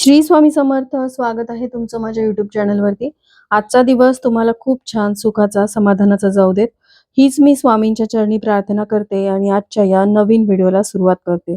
श्री स्वामी समर्थ स्वागत आहे तुमचं माझ्या युट्यूब चॅनलवरती आजचा दिवस तुम्हाला खूप छान सुखाचा समाधानाचा जाऊ देत. हीच मी स्वामींच्या चरणी प्रार्थना करते आणि आजच्या या नवीन व्हिडिओला सुरुवात करते.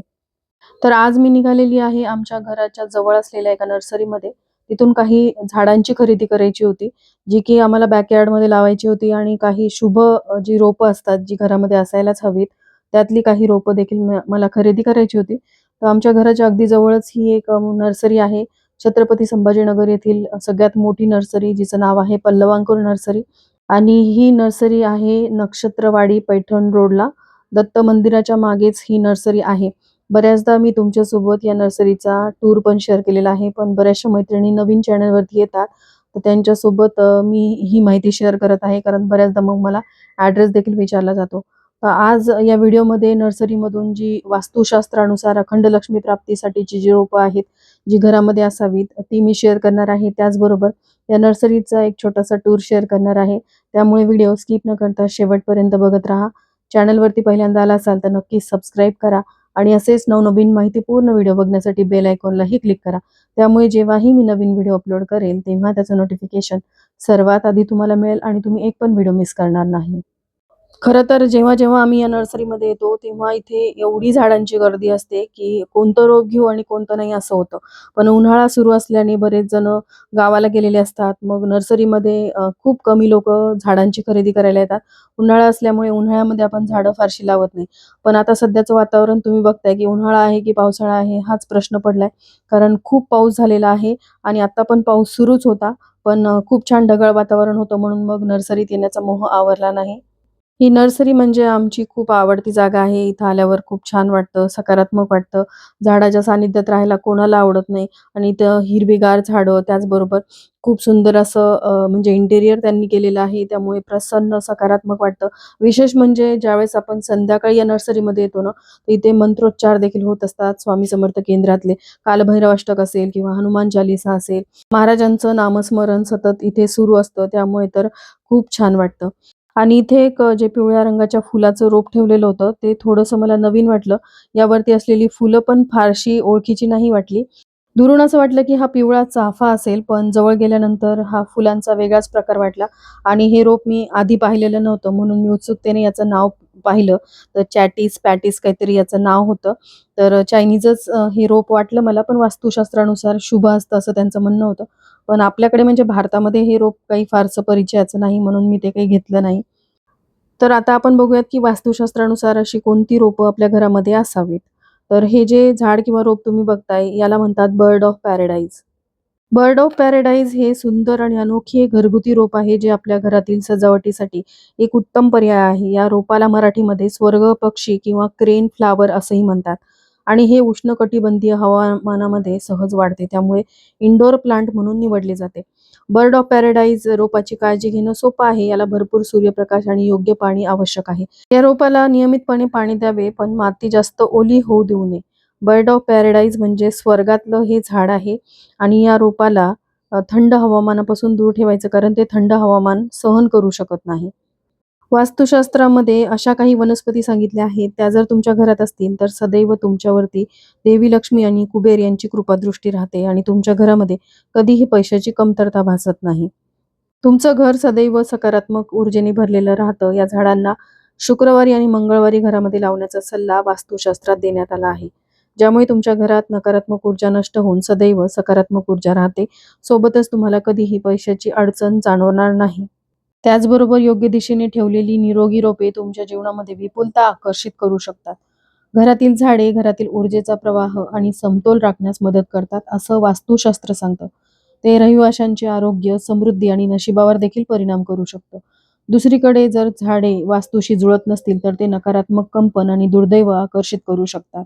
तर आज मी निघालेली आहे आमच्या घराच्या जवळ असलेल्या एका नर्सरीमध्ये. तिथून काही झाडांची खरेदी करायची होती जी की आम्हाला बॅकयार्डमध्ये लावायची होती आणि काही शुभ जी रोपं असतात जी घरामध्ये असायलाच हवीत त्यातली काही रोपं देखील मला खरेदी करायची होती. तर आमच्या घराच्या अगदी जवळच ही एक नर्सरी आहे. छत्रपती संभाजीनगर येथील सगळ्यात मोठी नर्सरी जिचं नाव आहे पल्लवांकुर नर्सरी. आणि ही नर्सरी आहे नक्षत्रवाडी पैठण रोडला. दत्त मंदिराच्या मागेच ही नर्सरी आहे. बऱ्याचदा मी तुमच्यासोबत या नर्सरीचा टूर पण शेअर केलेला आहे पण बऱ्याचशा मैत्रिणी नवीन चॅनलवरती येतात. तर त्यांच्यासोबत मी ही माहिती शेअर करत आहे कारण बऱ्याचदा मग मला ॲड्रेस देखील विचारला जातो. आज या व्हिडिओमध्ये नर्सरीमधून जी वास्तुशास्त्रानुसार अखंड लक्ष्मी प्राप्तीसाठीची जी रोपं आहेत जी घरामध्ये असावीत ती मी शेअर करणार आहे. त्याचबरोबर या नर्सरीचा एक छोटासा टूर शेअर करणार आहे. त्यामुळे व्हिडिओ स्किप न करता शेवटपर्यंत बघत राहा. चॅनलवरती पहिल्यांदा आला असाल तर नक्की सबस्क्राईब करा आणि असेच नवनवीन माहितीपूर्ण व्हिडिओ बघण्यासाठी बेल आयकॉनलाही क्लिक करा. त्यामुळे जेव्हाही मी नवीन व्हिडिओ अपलोड करेन तेव्हा त्याचं नोटिफिकेशन सर्वात आधी तुम्हाला मिळेल आणि तुम्ही एक पण व्हिडिओ मिस करणार नाही. खरं तर जेव्हा जेव्हा आम्ही या नर्सरीमध्ये येतो तेव्हा इथे एवढी झाडांची गर्दी असते की कोणतं रोग घेऊ आणि कोणतं नाही असं होतं. पण उन्हाळा सुरू असल्याने बरेच जण गावाला गेलेले असतात. मग नर्सरीमध्ये खूप कमी लोक झाडांची खरेदी करायला येतात. उन्हाळा असल्यामुळे उन्हाळ्यामध्ये आपण झाडं फारशी लावत नाही. पण आता सध्याचं वातावरण तुम्ही बघताय की उन्हाळा आहे की पावसाळा आहे हाच प्रश्न पडलाय. कारण खूप पाऊस झालेला आहे आणि आता पण पाऊस सुरूच होता. पण खूप छान ढगाळ वातावरण होतं म्हणून मग नर्सरीत येण्याचा मोह आवरला नाही. ही नर्सरी म्हणजे आमची खूप आवडती जागा आहे. इथं आल्यावर खूप छान वाटतं, सकारात्मक वाटतं. झाडाच्या सानिध्यात राहायला कोणाला आवडत नाही आणि इथं हिरवीगार झाडं, त्याचबरोबर खूप सुंदर असं म्हणजे इंटेरियर त्यांनी केलेलं आहे. त्यामुळे प्रसन्न, सकारात्मक वाटतं. विशेष म्हणजे ज्यावेळेस आपण संध्याकाळी या नर्सरीमध्ये येतो ना, तर इथे मंत्रोच्चार देखील होत असतात स्वामी समर्थ केंद्रातले. कालभैरवाष्टक असेल किंवा हनुमान चालीसा असेल, महाराजांचं नामस्मरण सतत इथे सुरू असतं. त्यामुळे तर खूप छान वाटतं. आणि इथे एक जे पिवळ्या रंगाच्या फुलाचं रोप ठेवलेलं होतं, ते थोडंसं मला नवीन वाटलं. यावरती असलेली फुलं पण फारशी ओळखीची नाही वाटली. दुरून असं वाटलं की हा पिवळा चाफा असेल, पण जवळ गेल्यानंतर हा फुलांचा वेगळाच प्रकार वाटला आणि हे रोप मी आधी पाहिलेलं नव्हतं म्हणून मी उत्सुकतेने याचं नाव पाहिलं. तर चॅटीस पॅटीस काहीतरी याचं नाव होतं. तर चायनीजच हे रोप वाटलं मला, पण वास्तुशास्त्रानुसार शुभ असतं असं त्यांचं म्हणणं होतं. पण आपल्याकडे म्हणजे भारतामध्ये हे रोप काही फारसं परिचयाचं नाही म्हणून मी ते काही घेतलं नाही. तर आता आपण बघूयात की वास्तुशास्त्रानुसार अशी कोणती रोपं आपल्या घरामध्ये असावीत. तर हे जे झाड किंवा रोप तुम्ही बघताय याला म्हणतात bird of paradise. Bird of paradise हे सुंदर आणि अनोखी घरगुती रोप आहे जे आपल्या घरातील सजावटीसाठी एक उत्तम पर्याय आहे. या रोपाला मराठीमध्ये स्वर्ग पक्षी किंवा क्रेन फ्लावर असंही म्हणतात आणि हे उष्णकटिबंधीय हवामानामध्ये सहज वाढते. त्यामुळे इंडोर प्लांट म्हणून निवडले जाते. बर्ड ऑफ पॅराडाईज रोपाची काळजी घेणं सोपं आहे. याला भरपूर सूर्यप्रकाश आणि योग्य पाणी आवश्यक आहे. या रोपाला नियमितपणे पाणी द्यावे, पण माती जास्त ओली होऊ देऊ नये. बर्ड ऑफ पॅराडाईज म्हणजे स्वर्गातलं हे झाड आहे आणि या रोपाला थंड हवामानापासून दूर ठेवायचं कारण ते थंड हवामान सहन करू शकत नाही. वास्तुशास्त्रामध्ये अशा काही वनस्पती सांगितल्या आहेत, त्या जर तुमच्या घरात असतील तर सदैव तुमच्यावरती देवी लक्ष्मी आणि कुबेर यांची कृपादृष्टी राहते आणि तुमच्या घरामध्ये कधीही पैशाची कमतरता भासत नाही. तुमचं घर सदैव सकारात्मक ऊर्जेने भरलेलं राहतं. या झाडांना शुक्रवारी आणि मंगळवारी घरामध्ये लावण्याचा सल्ला वास्तुशास्त्रात देण्यात आला आहे. ज्यामुळे तुमच्या घरात नकारात्मक ऊर्जा नष्ट होऊन सदैव सकारात्मक ऊर्जा राहते. सोबतच तुम्हाला कधीही पैशाची अडचण जाणवणार नाही. त्याचबरोबर योग्य दिशेने ठेवलेली निरोगी रोपे तुमच्या जीवनामध्ये विपुलता आकर्षित करू शकतात. घरातील झाडे घरातील ऊर्जेचा प्रवाह आणि समतोल राखण्यास मदत करतात, असं वास्तुशास्त्र सांगतं. ते रहिवाशांचे आरोग्य, समृद्धी आणि नशिबावर देखील परिणाम करू शकतं. दुसरीकडे जर झाडे वास्तूशी जुळत नसतील तर ते नकारात्मक कंपन आणि दुर्दैव आकर्षित करू शकतात.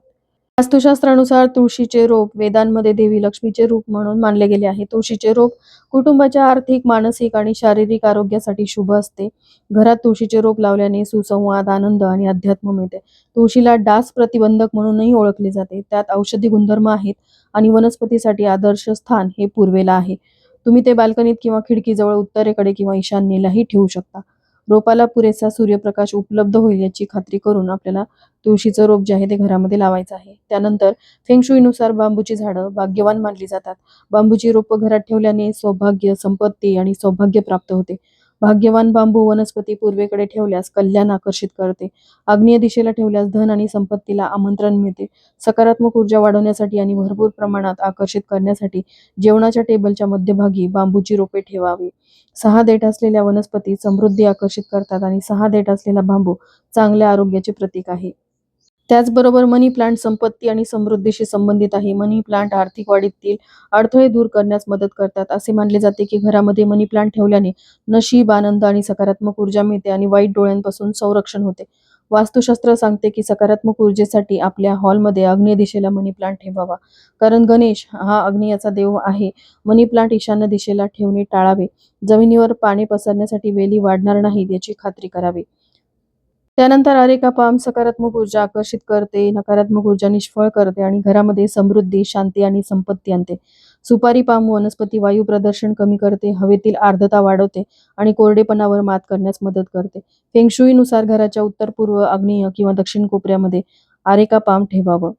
वास्तुशास्त्रानुसार तुळशीचे रोप वेदांमध्ये देवी लक्ष्मीचे रूप म्हणून मानले गेले आहे. तुळशीचे रोप कुटुंबाच्या आर्थिक, मानसिक आणि शारीरिक आरोग्यासाठी शुभ असते. घरात तुळशीचे रोप लावल्याने सुसंवाद, आनंद आणि अध्यात्म मिळते. तुळशीला डास प्रतिबंधक म्हणूनही ओळखले जाते. त्यात औषधी गुणधर्म आहेत आणि वनस्पतीसाठी आदर्श स्थान हे पूर्वेला आहे. तुम्ही ते बाल्कनीत किंवा खिडकीजवळ उत्तरेकडे किंवा ईशान्येलाही ठेवू शकता. रोपाला पुरेसा सूर्यप्रकाश उपलब्ध होईल याची खात्री करून आपल्याला तुळशीचं रोप जे आहे ते घरामध्ये लावायचं आहे. त्यानंतर फेंगशुईनुसार बांबूची झाडं भाग्यवान मानली जातात. बांबूची रोपं घरात ठेवल्याने सौभाग्य संपत्ती आणि सौभाग्य प्राप्त होते. भाग्यवान बांबू वनस्पती पूर्वेकडे ठेवल्यास कल्याण आकर्षित करते. आग्नेय दिशेला ठेवल्यास धन आणि संपत्तीला आमंत्रण मिळते. सकारात्मक ऊर्जा वाढवण्यासाठी आणि भरपूर प्रमाणात आकर्षित करण्यासाठी जेवणाच्या टेबलच्या मध्यभागी बांबूची रोपे ठेवावी. सहा देठ असलेल्या वनस्पती समृद्धी आकर्षित करतात आणि सहा देठ असलेला बांबू चांगल्या आरोग्याचे प्रतीक आहे. त्याचबरोबर मनी प्लांट संपत्ती आणि समृद्धीशी संबंधित आहे. मनी प्लांट आर्थिक वाढीतील अडथळे दूर करण्यास मदत करतात. असे मानले जाते की घरामध्ये मनी प्लांट ठेवल्याने नशीब आनंद आणि सकारात्मक ऊर्जा मिळते आणि वाईट डोळ्यांपासून संरक्षण होते. वास्तुशास्त्र सांगते की सकारात्मक ऊर्जेसाठी आपल्या हॉलमध्ये अग्नि दिशेला मनी प्लांट ठेवावा. कारण गणेश हा अग्नियाचा देव आहे. मनी प्लांट ईशान्य दिशेला ठेवणे टाळावे. जमिनीवर पाणी पसरण्यासाठी वेली वाढणार नाहीत याची खात्री करावी. त्यानंतर अरेका पाम सकारात्मक ऊर्जा आकर्षित करते नकारात्मक ऊर्जा निष्फळ करते आणि घरामध्ये समृद्धी शांती आणि संपत्ती आणते. सुपारी पाम वनस्पती वायू प्रदर्शन कमी करते हवेतील आर्द्रता वाढवते आणि कोरडेपणावर मात करण्यास मदत करते. फेंगशुईनुसार घराच्या उत्तर पूर्व आग्नेय किंवा दक्षिण कोपऱ्यामध्ये आरेका पाम ठेवावं.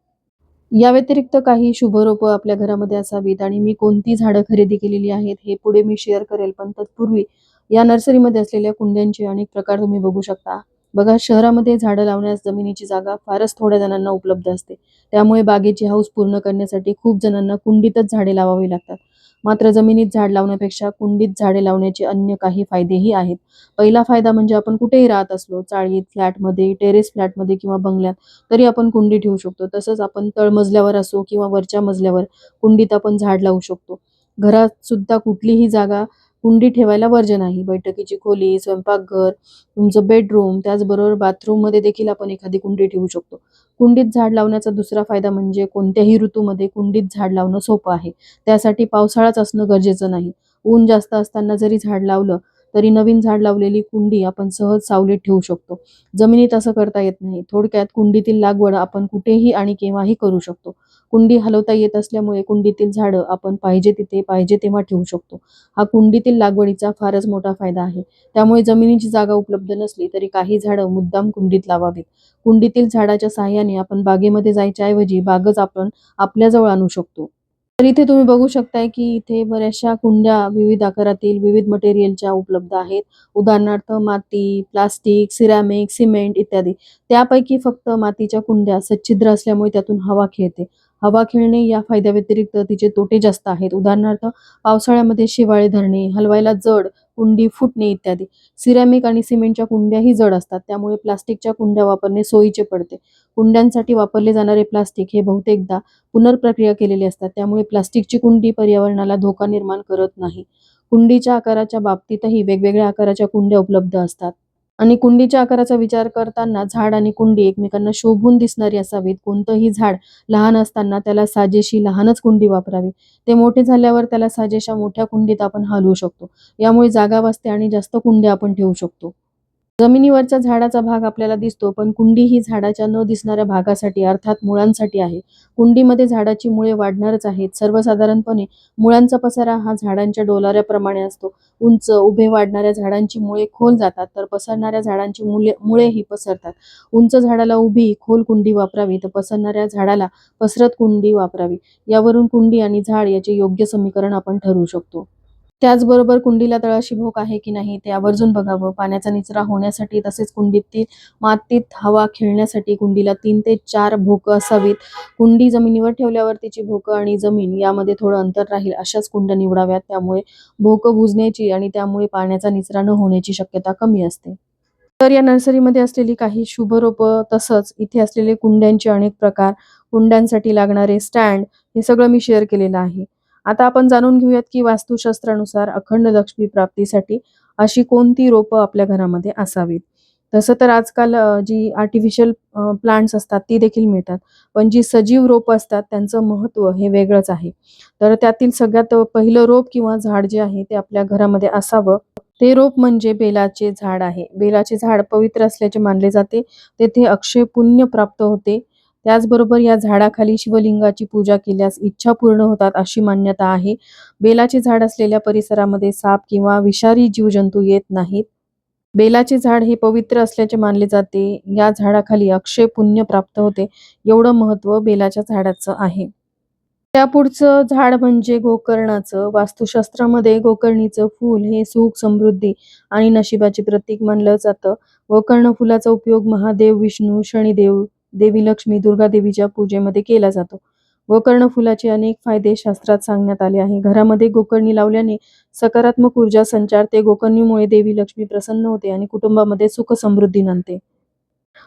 या व्यतिरिक्त काही शुभरोप आपल्या घरामध्ये असावीत आणि मी कोणती झाडं खरेदी केलेली आहेत हे पुढे मी शेअर करेल पण तत्पूर्वी या नर्सरीमध्ये असलेल्या कुंड्यांचे अनेक प्रकार तुम्ही बघू शकता. बघा शहरामध्ये झाडं लावण्यास जमिनीची जागा फारच थोड्या जणांना उपलब्ध असते. त्यामुळे बागेची हौस पूर्ण करण्यासाठी खूप जणांना कुंडीतच झाडे लावावी लागतात. मात्र जमिनीत झाड लावण्यापेक्षा कुंडीत झाडे लावण्याचे अन्य काही फायदेही आहेत. पहिला फायदा म्हणजे आपण कुठेही राहत असलो चाळीत फ्लॅटमध्ये टेरेस फ्लॅटमध्ये किंवा बंगल्यात तरी आपण कुंडी ठेवू शकतो. तसंच आपण तळमजल्यावर असो किंवा वरच्या मजल्यावर कुंडीत आपण झाड लावू शकतो. घरात सुद्धा कुठलीही जागा कुंडी ठेवायला वर्जन आहे. बैठकीची खोली स्वयंपाकघर तुमचं बेडरूम त्याचबरोबर बाथरूममध्ये देखील आपण एखादी कुंडी ठेवू शकतो. कुंडीत झाड लावण्याचा दुसरा फायदा म्हणजे कोणत्याही ऋतूमध्ये कुंडीत झाड लावणं सोपं आहे. त्यासाठी पावसाळाच असणं गरजेचं नाही. ऊन जास्त असताना जरी झाड लावलं तरी नवीन झाड लावलेली कुंडी आपण सहज सावलीत ठेवू शकतो. जमिनीत असं करता येत नाही. थोडक्यात कुंडीतील लागवड आपण कुठेही आणि केव्हाही करू शकतो. कुंडी हलवता येत असल्यामुळे कुंडीतील झाडं आपण पाहिजे तिथे पाहिजे तेव्हा ठेवू शकतो. हा कुंडीतील लागवडीचा फारच मोठा फायदा आहे. त्यामुळे जमिनीची जागा उपलब्ध नसली तरी काही झाडं मुद्दाम कुंडीत लावावीत. कुंडीतील झाडाच्या साहाय्याने आपण बागेमध्ये जायच्या ऐवजी बागच आपण आपल्याजवळ आणू शकतो. तर इथे तुम्ही बघू शकताय की इथे बऱ्याचशा कुंड्या विविध आकारातील विविध मटेरियलच्या उपलब्ध आहेत. उदाहरणार्थ माती प्लास्टिक सिरॅमिक सिमेंट इत्यादी. त्यापैकी फक्त मातीच्या कुंड्या सच्छिद्र असल्यामुळे त्यातून हवा खेळते. हवा खेळणे या फायद्याव्यतिरिक्त तिचे तोटे जास्त आहेत. उदाहरणार्थ पावसाळ्यामध्ये शिवाळे धरणे हलवायला जड कुंडी फुटणे इत्यादी. सिरॅमिक आणि सिमेंटच्या कुंड्याही जड असतात. त्यामुळे प्लास्टिकच्या कुंड्या वापरणे सोयीचे पडते. कुंड्यांसाठी वापरले जाणारे प्लास्टिक हे बहुतेकदा पुनर्प्रक्रिया केलेले असतात. त्यामुळे प्लास्टिकची कुंडी पर्यावरणाला धोका निर्माण करत नाही. कुंडीच्या आकाराच्या बाबतीतही वेगवेगळ्या आकाराच्या कुंड्या उपलब्ध असतात. आणि कुंडीच्या आकाराचा विचार करताना झाड आणि कुंडी एकमेकांना शोभून दिसणारी असावीत. कोणतंही झाड लहान असताना त्याला साजेशी लहानच कुंडी वापरावी. ते मोठे झाल्यावर त्याला साजेशा मोठ्या कुंडीत आपण हलवू शकतो. यामुळे जागा वाचते आणि जास्त कुंड्या आपण ठेवू शकतो. जमिनीवरच्या झाडाचा भाग आपल्याला दिसतो पण कुंडी ही झाडाच्या न दिसणाऱ्या भागासाठी अर्थात मुळांसाठी आहे. कुंडीमध्ये झाडाची मुळे वाढणारच आहेत. सर्वसाधारणपणे मुळांचा पसारा हा झाडांच्या डोलाऱ्याप्रमाणे असतो. उंच उभे वाढणाऱ्या झाडांची मुळे खोल जातात तर पसरणाऱ्या झाडांची मुले मुळेही पसरतात. उंच झाडाला उभी खोल कुंडी वापरावी तर पसरणाऱ्या झाडाला पसरत कुंडी वापरावी. यावरून कुंडी आणि झाड याचे योग्य समीकरण आपण ठरवू शकतो. त्याचबरोबर कुंडीला तळाशी भोक आहे की नाही ते आवर्जून बघावं. पाण्याचा निचरा होण्यासाठी तसेच कुंडीतील मातीत हवा खेळण्यासाठी कुंडीला तीन ते चार भोकं असावीत. कुंडी जमिनीवर ठेवल्यावर तिची भोकं आणि जमीन यामध्ये थोडं अंतर राहील अशाच कुंड्या निवडाव्यात. त्यामुळे भोकं बुजण्याची आणि त्यामुळे पाण्याचा निचरा न होण्याची शक्यता कमी असते. तर या नर्सरीमध्ये असलेली काही शुभ रोपं तसंच इथे असलेले कुंड्यांचे अनेक प्रकार कुंड्यांसाठी लागणारे स्टँड हे सगळं मी शेअर केलेलं आहे. आता आपण जाणून घेऊयात की वास्तुशास्त्रानुसार अखंड लक्ष्मी प्राप्तीसाठी अशी कोणती रोपं आपल्या घरामध्ये असावीत. तसं तर आजकाल जी आर्टिफिशियल प्लांट्स असतात ती देखील मिळतात. पण जी सजीव रोपं असतात त्यांचं महत्त्व हे वेगळंच आहे. तर त्यातील सगळ्यात पहिलं रोप किंवा झाड जे आहे ते आपल्या घरामध्ये असावं. ते रोप म्हणजे बेलाचे झाड आहे. बेलाचे झाड पवित्र असल्याचे मानले जाते. तेथे अक्षय पुण्य प्राप्त होते. त्याचबरोबर या झाडाखाली शिवलिंगाची पूजा केल्यास इच्छा पूर्ण होतात अशी मान्यता आहे. बेलाचे झाड असलेल्या परिसरामध्ये साप किंवा विषारी जीवजंतू येत नाहीत. बेलाचे झाड हे पवित्र असल्याचे मानले जाते. या झाडाखाली अक्षय पुण्य प्राप्त होते. एवढं महत्त्व बेलाच्या झाडाचं आहे. त्या पुढचं झाड म्हणजे गोकर्णाचं. वास्तुशास्त्रामध्ये गोकर्णीचं फूल हे सुख समृद्धी आणि नशिबाचे प्रतीक मानलं जातं. गोकर्ण फुलाचा उपयोग महादेव विष्णू शनिदेव देवी लक्ष्मी दुर्गा देवीच्या पूजेमध्ये केला जातो. गोकर्ण फुलाचे अनेक फायदे शास्त्रात सांगण्यात आले आहे. घरामध्ये गोकर्णी लावल्याने सकारात्मक ऊर्जा संचारते गोकर्णीमुळे देवी लक्ष्मी प्रसन्न होते आणि कुटुंबामध्ये सुख समृद्धी नांदते.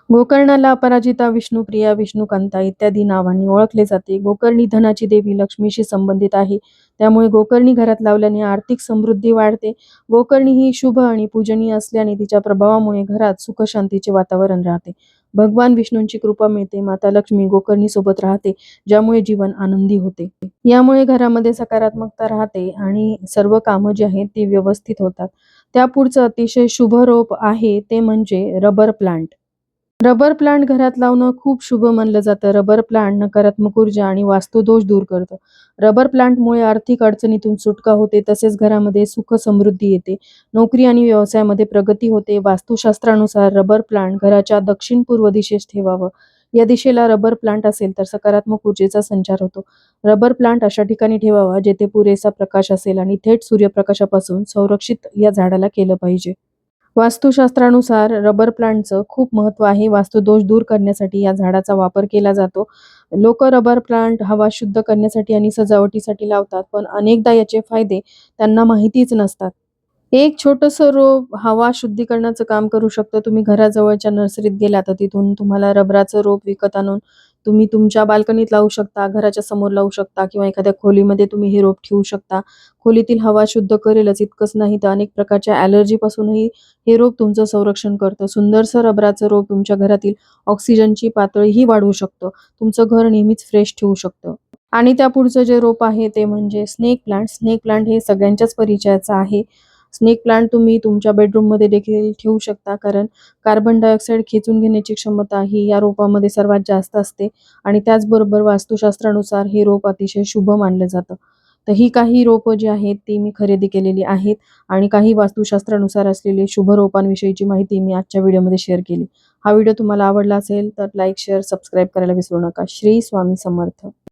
गोकर्णाला अपराजिता विष्णुप्रिया विष्णुकांता इत्यादी नावांनी ओळखले जाते. गोकर्णी धनाची देवी लक्ष्मीशी संबंधित आहे. त्यामुळे गोकर्णी घरात लावल्याने आर्थिक समृद्धी वाढते. गोकर्णी ही शुभ आणि पूजनीय असल्याने तिच्या प्रभावामुळे घरात सुख शांतीचे वातावरण राहते. भगवान विष्णूंची कृपा मिळते माता लक्ष्मी गोकर्णी सोबत राहते ज्यामुळे जीवन आनंदी होते. यामुळे घरामध्ये सकारात्मकता राहते आणि सर्व कामं जी आहेत ती व्यवस्थित होतात. त्या पुढचं अतिशय शुभ रोप आहे ते म्हणजे रबर प्लांट. रबर प्लांट घरात लावणं खूप शुभ मानलं जातं. रबर प्लांट नकारात्मक ऊर्जा आणि वास्तुदोष दूर करतं. रबर प्लांटमुळे आर्थिक अडचणीतून सुटका होते तसेच घरामध्ये सुख समृद्धी येते. नोकरी आणि व्यवसायामध्ये प्रगती होते. वास्तुशास्त्रानुसार रबर प्लांट घराच्या दक्षिण पूर्व दिशेस ठेवावं. या दिशेला रबर प्लांट असेल तर सकारात्मक ऊर्जेचा संचार होतो. रबर प्लांट अशा ठिकाणी ठेवावा जेथे पुरेसा प्रकाश असेल आणि थेट सूर्यप्रकाशापासून संरक्षित या झाडाला केलं पाहिजे. वास्तुशास्त्रानुसार रबर प्लांटचं खूप महत्त्व आहे. वास्तुदोष दूर करण्यासाठी या झाडाचा वापर केला जातो. लोक रबर प्लांट हवा शुद्ध करण्यासाठी आणि सजावटीसाठी लावतात पण अनेकदा याचे फायदे त्यांना माहितीच नसतात. एक छोटंसं रोप हवा शुद्धीकरणाचं काम करू शकतं. तुम्ही घराजवळच्या नर्सरीत गेला तर तिथून तुम्हाला रबराचं रोप विकत आणून तुम्ही तुमच्या बाल्कनीत लावू शकता घराच्या समोर लावू शकता किंवा एखाद्या खोलीमध्ये तुम्ही हे रोप ठेवू शकता. खोलीतील हवा शुद्ध करेलच इतकंच नाही तर अनेक प्रकारच्या ॲलर्जीपासूनही हे रोप तुमचं संरक्षण करतं. सुंदरसं रबराचं रोप तुमच्या घरातील ऑक्सिजनची पातळीही वाढवू शकतं. तुमचं घर नेहमीच फ्रेश ठेवू शकतं. आणि त्या पुढचं जे रोप आहे ते म्हणजे स्नेक प्लांट स्नेक प्लांट हे सगळ्यांच्याच परिचयाचं आहे. स्नेक प्लांट तुम्ही तुमच्या बेडरूममध्ये देखील ठेवू शकता कारण कार्बन डायऑक्साईड खेचून घेण्याची क्षमता ही या रोपामध्ये सर्वात जास्त असते आणि त्याचबरोबर वास्तुशास्त्रानुसार हे रोप अतिशय शुभ मानलं जातं. तर ही काही रोपं जी आहेत ती मी खरेदी केलेली आहेत आणि काही वास्तुशास्त्रानुसार असलेली शुभ रोपांविषयीची माहिती मी आजच्या व्हिडिओमध्ये शेअर केली. हा व्हिडिओ तुम्हाला आवडला असेल तर लाईक शेअर सबस्क्राईब करायला विसरू नका. श्री स्वामी समर्थ.